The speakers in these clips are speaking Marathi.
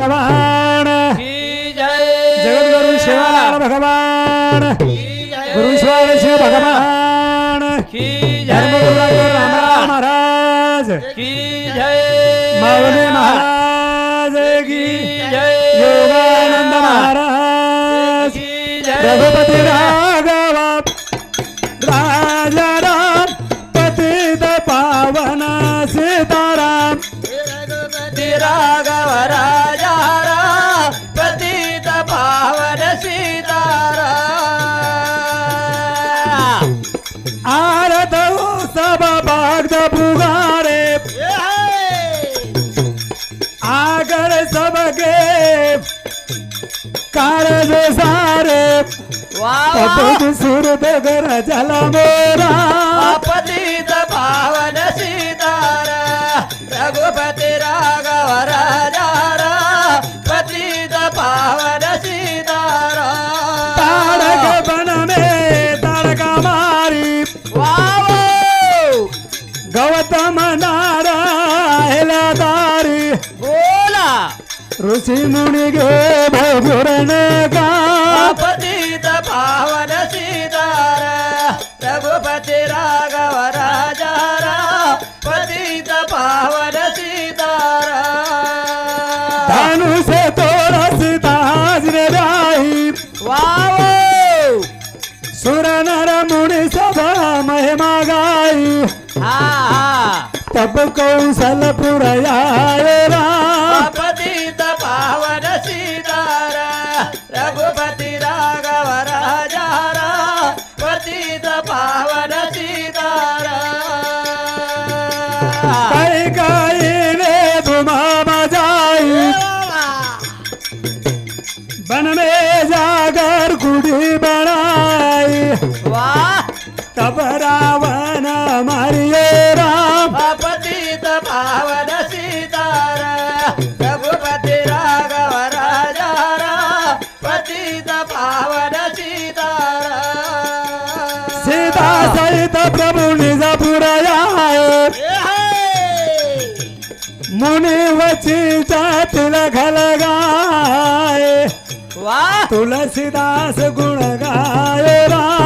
भगवान। की जय। जगद्गुरु शिवालाल भगवान। की जय। गुरु स्वामी शिव भगवान। की धर्मगुरु रामराव महाराज। की जय। माऊली महाराज की जय। योगानंद महाराज। की जय। रघुपती राघव कारज सारे. वाह पद सुरत गर जल मोरा. पतित पावन सीतारा. रघुपति राघव राजा पतित पावन ऋषि मुनि गे भोरन का? पतित पावन सीतारा रघुपति राघव राजा राम पतित पावन सीतारा। धनुष तोरस ताज रे राही वाव तब रावण मारिए राम। पतित पावन सीतारा रघुपति राघव राजा राम पतित पावन सीतारा। सीता सहित प्रभु आए मुनि वचिता तिलक लगाए वाह। तुलसीदास गुण गाए राम।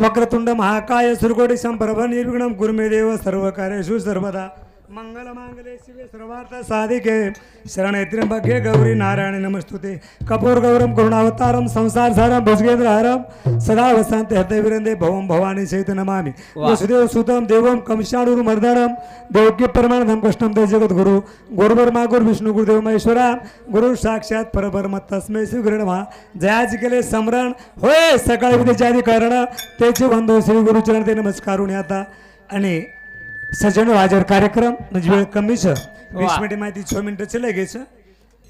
वक्रतुंड महाकाय सुरगोडी संप्रभ निर्विघ्नं गुरुमेदेव सर्व कार्यशु सर्वदा। मंगल मांगले शिवे सर्वार्थ साधिके. शरणे त्र्यंबके गौरी नारायणी नमस्तुते. कपूर गौरम करुणावतारम संसार सारम भुजगेंद्र हरम. सदा वसंत हृदय विरंदे भवम भवानी सहित नमामि. वसुदेव सुतम देवम कमशाणुर मर्दनम देवकी परमानंदम कृष्णम ते जगत गुरु गुरुवर्मा गुरु विष्णू गुरुदेव महेश्वरा. गुरु साक्षात परब्रह्म तस्मै श्री गुरुणमा जयाची केले स्मरण होय सकाळी विद्येच्या आधी करण त्याचे बंधू श्री गुरुचरण ते नमस्कारून आता. आणि सजन वाजर कार्यक्रम म्हणजे वेळ कमीच वीस. मिनिट माहिती छो मिनिटं चले घ्यायचं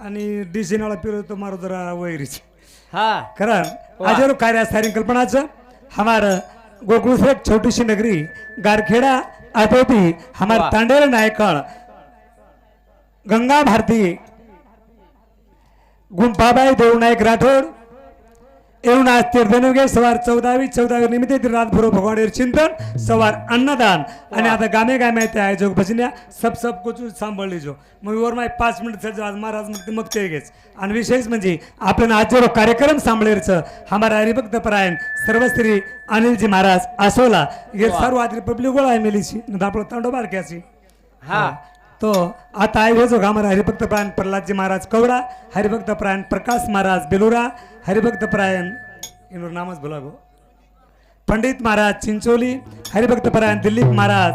आणि डी नाळा फिरवतो मारो जरा वैरीच हा कारण वा. आज कार्य सारी कल्पनाचं हमार गोकुळ से एक छोटी सी नगरी गारखेड़ा आतोती हमार. तांडेल नायकण गंगा भारती गुंफाबाई देवनायक राठोड येऊन आज तीर्थनुगे सवार चौदावी चौदावी निमित्त रातभर भगवान चिंतन सवार अन्नदान. आणि आता गामे गामे ते आयोजक भजन्या सब सब कुछ सांभाळली जो मग वर माय पाच मिनिट आज महाराज मग ते मग ते घेच आणि विशेष म्हणजे आपण आज जो कार्यक्रम सांभाळेरचं हमारा हरिभक्त परायण सर्वश्री अनिलजी महाराज आसोला हे सर्व आज रिपब्लिक गोळा आहे मेलीची. आपलं तांडो बारक्याची. हा. तो आता आहे जो हमारा हरिभक्त प्राण प्रल्हादजी महाराज कवडा हरिभक्त प्राण प्रकाश महाराज बेलुरा हरिभक्त प्रायण इनोर नामच बोला गो. पंडित महाराज चिंचोली हरिभक्त प्राण दिलीप महाराज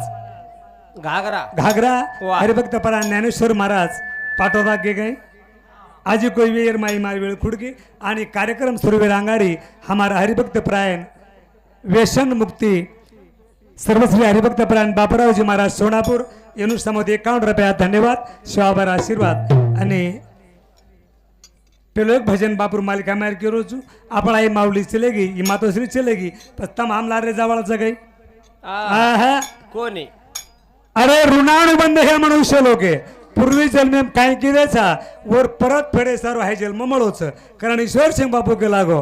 घागरा. घागरा. हरिभक्त प्राण ज्ञानेश्वर महाराज पाठोदा गे गए आजी कोई वेर माई मार वेळ खुडकी आणि कार्यक्रम सुरवीर अंगाडी हमारा हरिभक्त प्रायण व्यसन मुक्ती सर्वश्री हरिभक्त प्राण बापरावजी महाराज सोनापूर येणू समोर एकावन्न रुपया धन्यवाद. शिवाबर आशीर्वाद. आणि पेलो एक भजन बापूर मालिका मार की रोजू. आपण आई माऊली चलेगी ही मातोश्री चलेगी पण तमाम लारे जावाळा जगाई आ, आहा. कोणी? अरे ऋणानुबंध हे मनुष्य लोक. पूर्वी जन्म काय केल्याचा? वर परत फेडे सर्व आहे जन्म मळोच कारण ईश्वर सिंग बापू के लागो.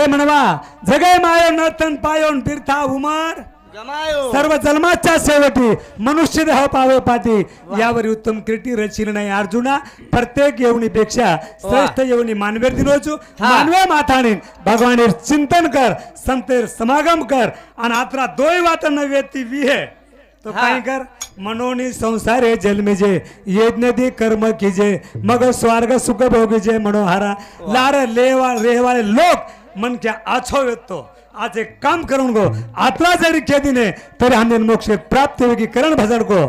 हो म्हणवा. जगे मायो नर्तन पायोन फिरता उमर सर्व जन्माच्या शेवटी मनुष्य देह पावे पाती. यावर उत्तम कीर्ती रचिल नाही अर्जुना. प्रत्येक येवणीपेक्षा श्रेष्ठ येवणी मानवेर दिनोचू मानवे माथाने भगवान चिंतन कर संतेर समागम कर आणि आत्रा दोय वात नव्हे ती विहे. तो. काय कर? मनोनी संसारे जन्मीजे यज्ञ कर्म कीजे मग स्वर्ग सुख भोगीजे मनोहारा. लार लेवा रेवाळे लोक मन क्या आछो येतो आज एक काम करून गो. आतला जरी खेदीने तरी आम्ही मोक्ष प्राप्त होगी करण भजन को.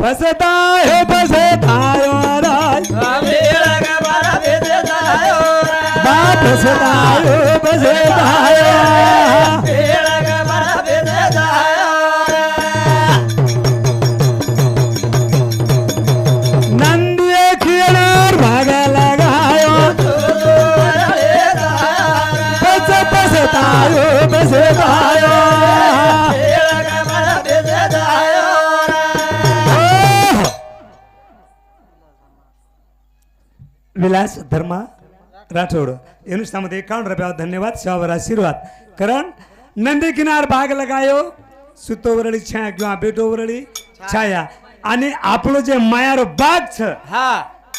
फसताय हो फसताय राय. वेळ धनुष्यामध्ये एकावन्न रुपया धन्यवाद शेवावर आशीर्वाद. कारण नंदी किनार भाग लगायो. सुतो वरळी छाया किंवा बेटो वरळी छाया. आणि आपलं जे मायार बाग छ हा.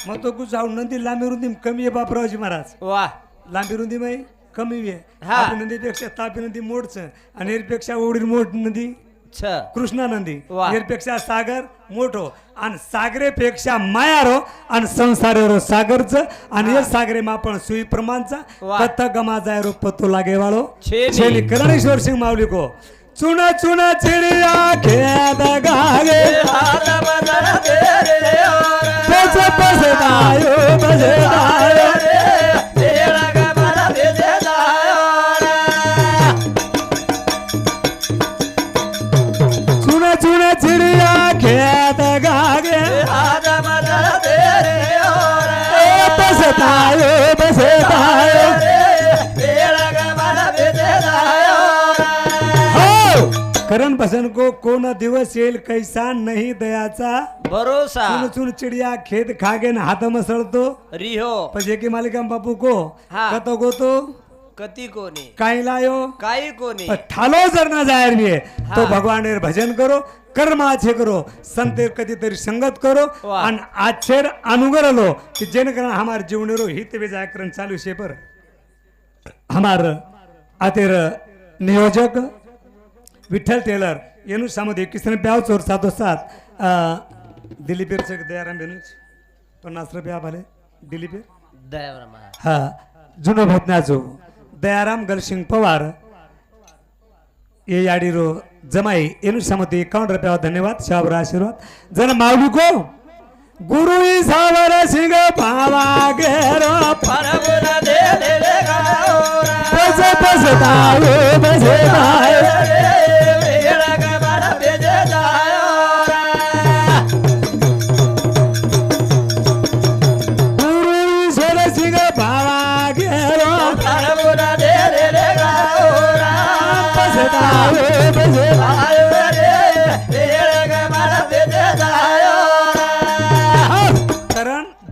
मग तो कुठ जाऊ नंदी लांबी रुंदी कमी आहे बापरावजी महाराज. वा. लांबी रुंदी माही कमी आहे. आपली नदीपेक्षा तापी नदी मोठच आणि पेक्षा ओढील मोठ नदी. छ कृष्णा नदी वा. एरपेक्षा सागर मोठो. आणि सागरेपेक्षा मायारो आणि संसारेरो सागरच आणि हे सागरे मापण सुई प्रमाणचा. कथ गमा जाय रो पतो लागे वाळो. छेनी करणेश्वर सिंह माऊली को चुना चुना चिड़िया खेद गागे पसदायो चुना गागे करण भजन को कोण दिवस येईल कैसा नाही दयाचा भरोसा चुन चिड़िया खेत खागे न हाथ मसळतो रिहो पण की मालिका बापू को हा. कतो गोतो कती कोणी? काय लायो? काही कोणी? ठालो जर ना जायर मी तो भगवानेर भजन करो कर्म आचे करो संतेर कधीतरी संगत करो आणि आचेर अनुगर लो की जेणेकरून हमार जीवनेरो हित विजाकरण चालू शे पर. हमार आतेर नियोजक विठ्ठल टेलर येनु सामोदे किसन ब्याव चोर साधो साथ दिलीपीर चे दयाराम बेनूच पन्नास रुपये आभाले दिलीपेर दयावर महा हा जुनो भोतनाचो दयाराम गलसिंग पवार ये याडीरो जमाई एनु समती एकाउंट रुपया धन्यवाद शाबर आशीर्वाद जन माऊली को गुरु सावर सिंह पावा गेरो परबुन दे दे ले गाओ पस पस तायो पस तायो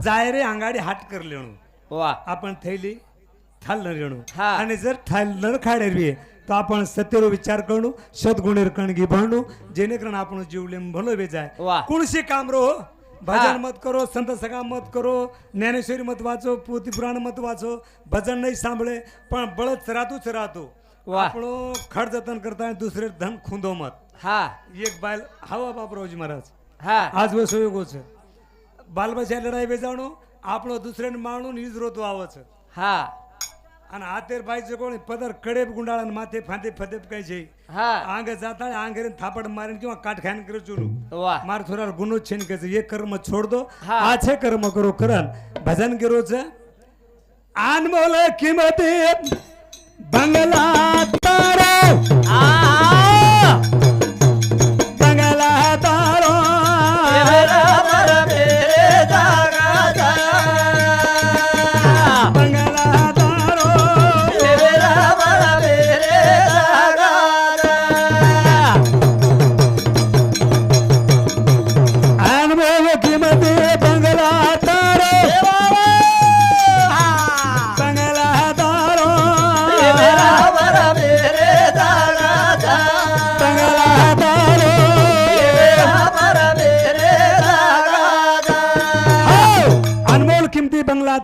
जायरे अंगाडी हाट कर लेणू. वा. आपण थैली थालणार रेणू. हा. आणि जर थालणार खाडे बी तर आपण सत्यर विचार करणू सद्गुणेर कणगी भरणू जेणेकरून आपण जीवलेम भलो बे जाय. कोणशी काम रो भजन मत करो संत सगा मत करो ज्ञानेश्वरी मत वाचो पोती पुराण मत वाचो भजन नाही सांभळे पण बळच राहतोच राहतो. आपण खड जतन करता दुसरे धन खुंदो मत. हा. एक बायल हवा रोज महाराज. हा. आज वसोय गोच. બાલબજા લડાઈ વેચાણો આપણો દુસરેને માણું ને ઈજ રોતો આવો છે. હા. અને આતેર ભાઈ છે કોણ પદર કડે ગુંડાળા માથે ફાંદે ફદે કઈ છે હા. આંગે જાતા આંગે થાપડ મારીને કેવા કાટ ખાન કરે છું વાહ. માર થોડા ગુનો છે ને કે છે એ કર્મ છોડ દો. આ છે કર્મ કરો કરન ભજન કરો છે આન મોલે કિંમતી બંગલા તારો. આ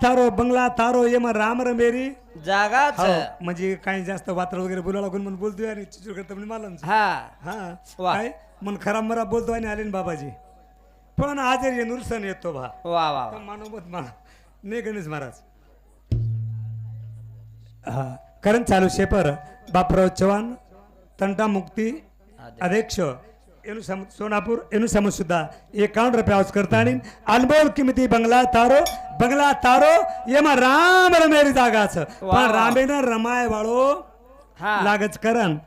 किमती बंगला तारो बंगला तारो ये मग राम रमेरी जागाच. हो, म्हणजे काही जास्त वात्र वगैरे बोलायला लागून म्हणून बोलतोय आणि चिचूर करता म्हणजे मला हा. हा. वा. काय? मन खराब मरा बोलतो आणि आले ना बाबाजी. पण आज ये नुरसन येतो भा. वा वा वा. मानवत मला ने गणेश महाराज. हा. करण चालू शेपर बापराव चव्हाण तंटा मुक्ती अध्यक्ष. एनु सम सोनापूर एनु समज सुद्धा एकावन्न रुपये आवाज करता आणि अनमोल किमती बंगला तारो बंगला तारो ये मग राम रमेरी जागाच पण. रामेनं रमाय वाळो लागच करण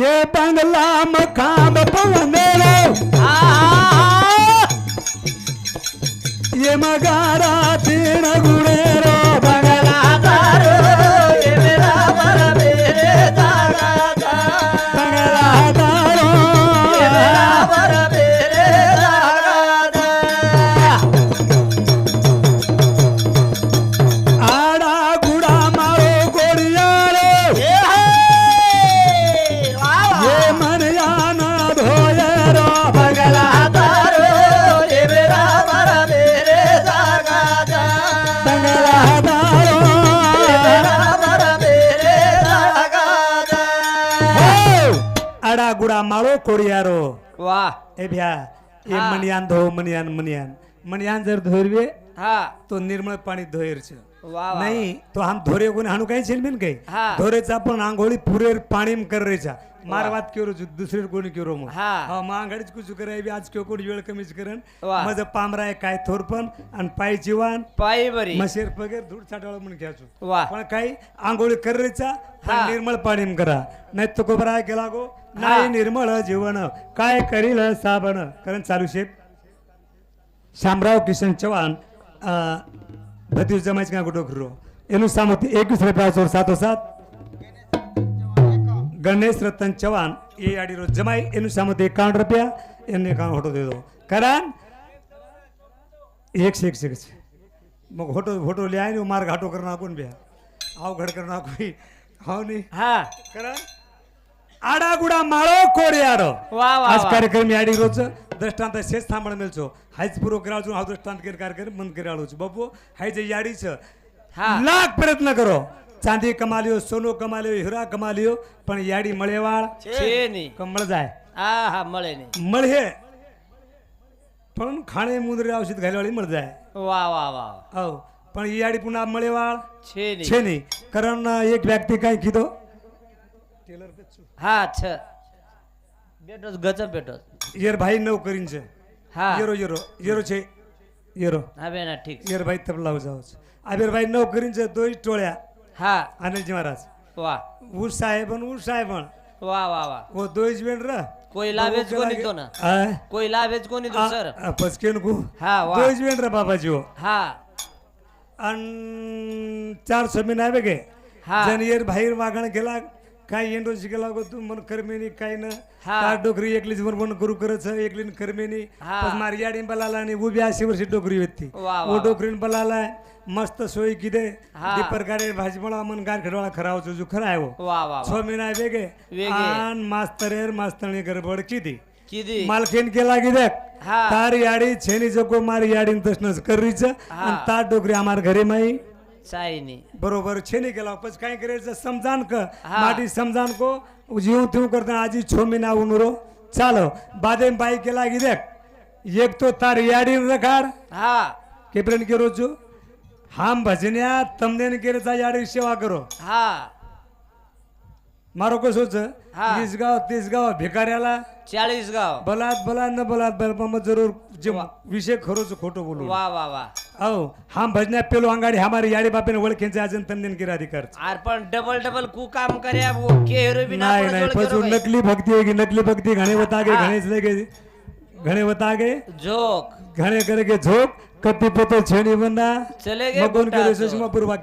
ये बंगला मखाम मारो कोडियारो वा. ए भ्या ये हा. मनियान धो मनियान मनियान मनियान जर धोरवे हा. तो निर्मळ पाणी धोयरच वा वा नाही तो हम धोरे कोणी हाणू काही शिल्मीन काही. हा. धोरेचा पण आंघोळी पुरेर पाणी कररेचा मारवात केरो दुसरे कोणी केरो मग. हा. हा मग आंघाडीच आज किंवा कोणी वेळ कमीच करण मज पामराय काय थोरपण आणि पाय जीवान. पाय बरी. मशेर पगेर धूळ साठवला म्हणून घ्यायचो. वा. पण काही आंघोळी करायचा निर्मळ पाणी करा. नाही तो कोबराय गेला गो. नाही निर्मळ जीवन. काय करील साबण? करण चालू शेप शामराव किशन चव्हाण भतीव जमायचे का गुटो खरो एनु सामोती एकवीस रुपया सातो सातोसात સાત ગણેશ રતન ચૌહાણ એ આડી રોજ જમાઈ એનું સામુથી એકાવન રૂપિયા એને એકાવન હોટો દે દો કારણ એક છે એક છે એક છે मग होटो होटो ले आए मार्ग हाटो कर नाकून ब्या अवघड कर नाकू हो नाही हा कारण आडागुडा माळो कोड्यारो वा वा आज वा. कार्यक्रम याडी रोज दृष्टांत शेष थांबण मिळचो हायच पूर्व करावचो हा दृष्टांत केर कार्यक्रम मन कराळूच बाबू हाय जे याडीच हा लाख प्रयत्न करो चांदी कमा लियो सोनो कमा लियो हिरा कमा लियो पण याडी मळेवाळ. छे नी कमळ जाय? आ हा मळे नी मळ हे. पण खाणे मुंदरे औषध घालवाळी मळ जाय. वा वा वा हो पण ही याडी पुन्हा मळेवाळ? छे नी छे नी कारण एक व्यक्ती काय किदो? टेलर हा छ. बेटोस गजब बेटोस येर भाई नोकरींच हा. येरो येरो. येरो छे. येरो. हा बेना ठीक. येर भाई तबला जाऊ आबेर भाई नोकरींच दोई टोळ्या. हा. अनिलजी महाराज. वा. ऊस साहेब ऊस साहेब वा वा वा. हो, वो दोज बेन र. कोई लाभेच कोणी तो ना आ, कोई लाभेच कोणी तो सर. पसकेन को हा वा. दोज बेन र बाबाजी हो. हा. अन चार समी नाही बघे. हा. जनियर भाईर बाहेर मागण गेला. काय येंडो शिकायला लागत मन करमेनी काय ना? हा. डोकरी एकलीच बरोबर करू करत एकलीन करमेनी. हा. याडीन बलाला आणि उभी अशी वर्षी डोकरी होती वो ओ डोकरीन बलाला मस्त सोयी किदे? ती प्रकारे भाजीपाला मन गार खडवाळा खरा होतो जो खरा आहे वो. छो महिना वेगे. आन मास्तरणी गडबड किती किती मालकीन केला गिदे तार याडी छेनी जगो मार याडीन तसनच करीच आणि तार डोकरी आम्हाला घरे माई. बरोबर छे नि केला. पछे काई करे तो समझान क आडी समझान को. ज्यु थियूं करतो आजी छो महिना उनरो. चालो. बादे में बाई केला की देख. एक तो तार याडी देखाड हा. के प्रेन के रो चू? हा भजनिया तमदेन केरे ता याडी सेवा करो. हा. मारो कसोच हा. वीस गाव तीस गाव भिकाऱ्याला चाळीस गाव बलात बलात न बलात बलपा जरूर जे विषय खरोच खोटो बोलू वा वा वा. औ हम भजन्या पेलो अंगाडी हमारी याडी बापेन ओळखेंचे अजून तमदेन केर अधिकार आर पण डबल डबल कु काम कर्या वो केहरू बी नाही नाही पचून नकली भक्ती है कि नकली भक्ती घणे बतागे हा. घणे लगे घणे बतागे जोक घणे करके झोप कत्ती पोतो छेणी बंदा चले गे मग कोण केलं तो. सुषमा पूर्व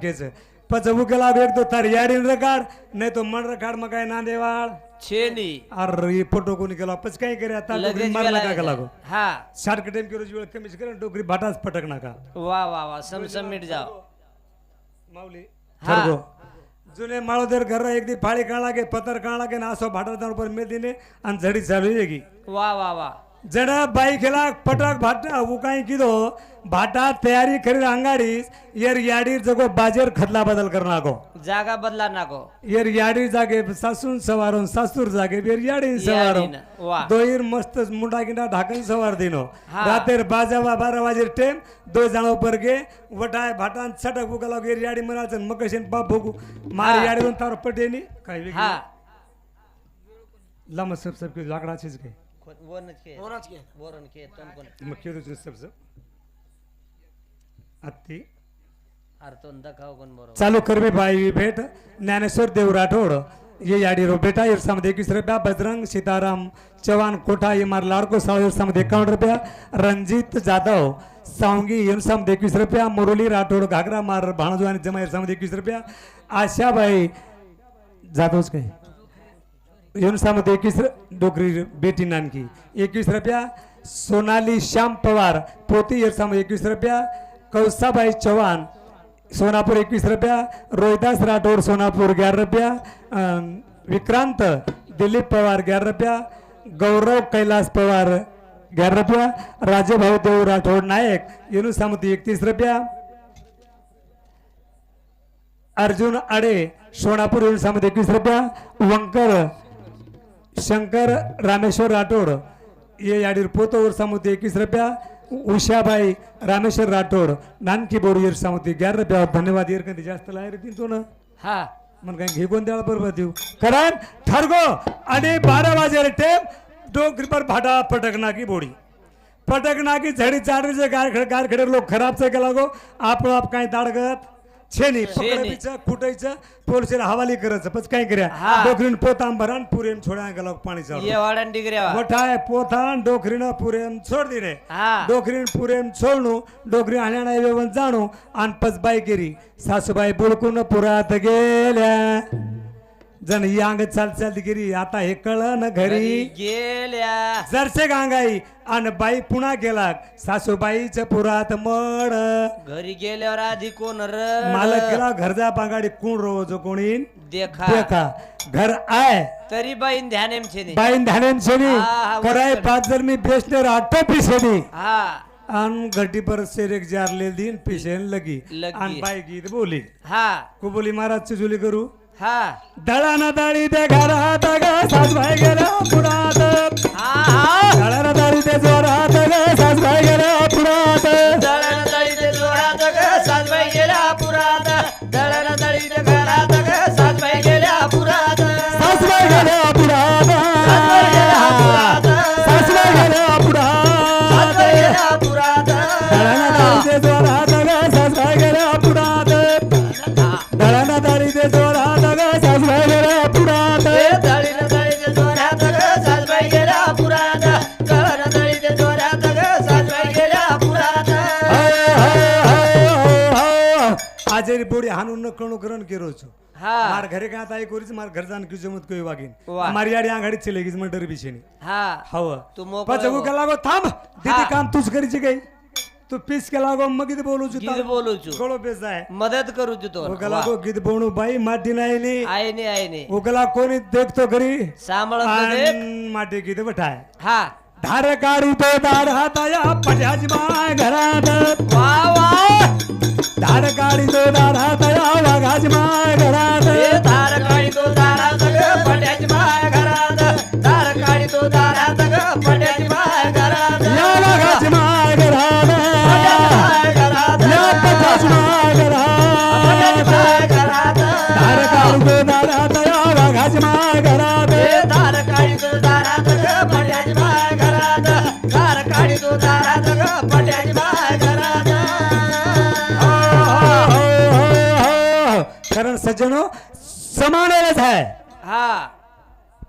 पचवू केला एक तो तार याडीन रकाड नाही तो मन रकाड मग काय नांदेवाळ? छेनी. अरे फोटो कोणी केला? पच काय करे आता? डोकरी मारला का लागो? हा. शार्क टाइम की रोज वेळ कमीच करे डोकरी भाटाच पटक नका. वा वा वा समसम मिट जाओ माऊली. हा. ठरगो. जुने माळोदर घर एक दी फाळी काढा गे पतर काढा गे ना असो भाटा जाऊन मेदिने आणि झडी चालू येगी. वा वा वा. जण बाई खेला पटक भाटा उकाई किदो भाटा तयारी करी अंगाडीस येर याडी जगो बाजेर खतला बदल करना गो जागा बदला नाको येर याडी जागे सासून सवारून सासूर जागे येर याडी सवारो याडीन, वा. दोईर मस्त मुंडा गिंडा ढाकन सवार दिनो. रातेर बाजा वा बारा वाजेर टेम दो जाणो पर गे वटाय भाटान छटक उगला येर याडी म्हणायचं मग कशेन बाप भोगू. मार. याडीवरून तार पटेनी. काय वेगळी लांब सब सब की लाकडाचीच काय वरनच अरे दाखव कोण बरोबर? चालू करवे बाई भेट. ज्ञानेश्वर देव राठोड ये याडी रो बेटा इरसामध्ये एकवीस रुपया बजरंग सीताराम चव्हाण कोठा ये मार लाडको साळ इरसामध्ये एकावन्न रुपया रणजित जाधव सावंगी इरसामध्ये एकवीस रुपया मुरली राठोड घागरा मार भाणजो आणि जमा इरसामध्ये एकवीस रुपया आशाबाई जाधवच काय? युनसामध्ये एकवीस डोकरी बेटी नानकी एकवीस रुपया सोनाली श्याम पवार पोती इरसामध्ये एकवीस रुपया कौसाबाई चव्हाण सोनापूर एकवीस रुपया रोहिदास राठोड सोनापूर ग्यारह रुपया विक्रांत दिलीप पवार ग्यारह रुपया गौरव कैलास पवार ग्यारह रुपया राजेभाऊ देव राठोड नायक युनुसामती एकतीस रुपया अर्जुन आडे सोनापूर युनुसामध्ये एकवीस रुपया वंकर शंकर रामेश्वर राठोड ये याडीर पोतो उर्सामुती एकवीस रुपया उषाबाई रामेश्वर राठोड नानकी बोर इरसामुती ग्यारह रुपया. धन्यवाद येर कधी जास्त लायर दिन तो ना हा. मग काय घे कोण द्याला बरोबर देऊ? कारण ठरगो आणि बारा वाजेर टेम डोकरी पर भाटा पटकना की बोडी. पटकना की झडी चाडरीचे गारखेड गारखेडे लोक खराबचं केला गो आपण आप काय दाडगत? छेनी पकडायचं कुटायचं पोलिसाला हवाली करायचं. पच काय कर्या? हा. डोकरीन पोताम भरान पुरेन छोड्या गेला पाणी चालू ये वाडन डिग्र्या वठाय पोथान डोकरीनं पुरेम सोड दिले हा. डोकरीन पुरेम सोडणू डोकरी हाण्याना वेवन जाणू. आणि पचबाई केरी सासूबाई बुडकून पुरात गेल्या. जण ही अंग चाल चाल गेली आता हे कळ न घरी गेल्या. जरसे गांगाई. आणि बाई पुन्हा गेला. सासूबाईच पुरात मड घरी गेल्यावर आधी कोण र मालक गेला घरजा पांगाडी कोण रोज कोणी देखा. देखा. घर आय तरी बाईन ध्यानेम छेनी. बाईन हा, कराय. पाच जर मी बेसनेर आठ पिसेनी हा. आणि घटी पर सेरेक जारले दिन पिशेन लगी. आणि बाई गीत बोली. हा. को बोली महाराजची जुली करू. हा. दळाना दाळी ते घरात ग सासबाई गेल्या पुरात दळाना दाळी ते जोरात. आजेरी बोडी हाणून कणू करण केरोच हा. मार घरे का आता करूच? मार घर जाण की जमत कोई वागीन. मारी आडी आघाडी चलेगीच मग डर बिशेनी हा हो. का लागो थांब. दीदी. काम तूच करीची काही तू पीस के लागो मग गीत बोलू गीत बोलू छु. गळो बेस आहे. मदत करू तू ओका लागो गीत बोणू बाई माटी नाही आईने आईने. ओकला कोणी देखतो घरी. आन माटी गीत बठाय. हा. धार काढी तो दार हाताया पट्याची माय घरात. वा वा. धार काढी तो दार तया वाघाची माय घरात धार काढी तो दारात ग पट्याची माय घरात धार काढी तो दारात ग पट्या कारण सज्जनो समानच आहे हा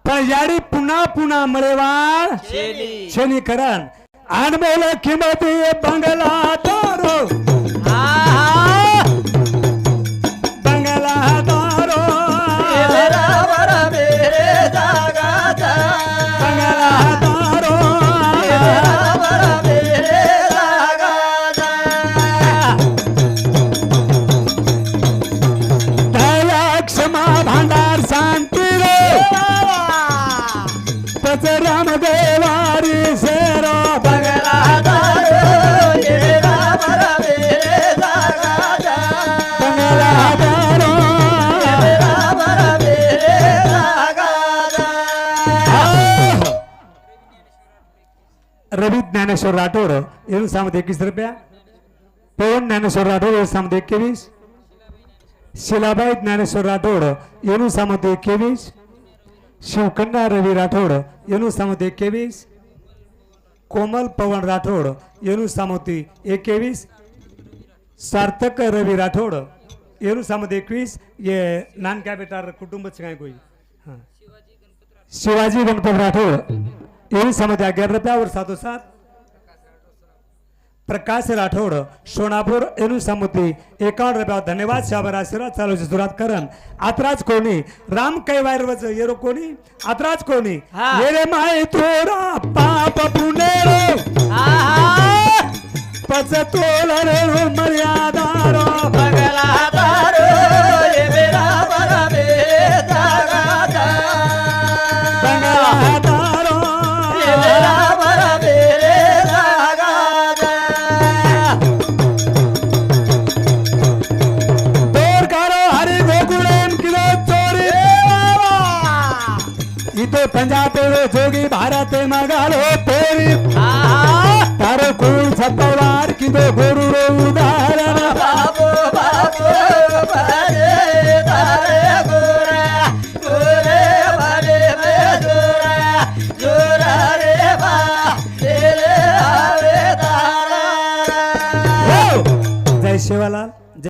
पण याडी पुन्हा पुन्हा मळेवाळ शेली शनीकरण अनमोल किंमती बंगला दारो हा हा ज्ञानेश्वर राठोड येऊन सामत एकवीस रुपया? पवन ज्ञानेश्वर राठोड येऊन सामत एकवीस? शिलाबाई ज्ञानेश्वर राठोड येऊन सामत एकवीस? शिवकन्या रवी राठोड येऊन सामत एकवीस? कोमल पवन राठोड येऊन सामोती एकवीस? सार्थक रवी राठोड येऊन सामत एकवीस? ये नानक्या बेटार कुटुंबच काय कोई? हां. शिवाजी गणपत राठोड येऊन सामत अग्यार रुपया सातोसात प्रकाश राठोड सोनापूर येऊन सामुती एकावन्न रुपया धन्यवाद शाबर आशीर्वाद. चालूची सुरुवात करन आत्राच कोणी? राम कैवार वच येरो कोणी? आत्राच कोणी. येरे माय थोरा पाप आहा पच तोल रे मर्यादारो बंगला दारो ये बराबर मेरे मगालो तोरी आहा तारो कुळ सत्तवार किदो गुरु रो उदार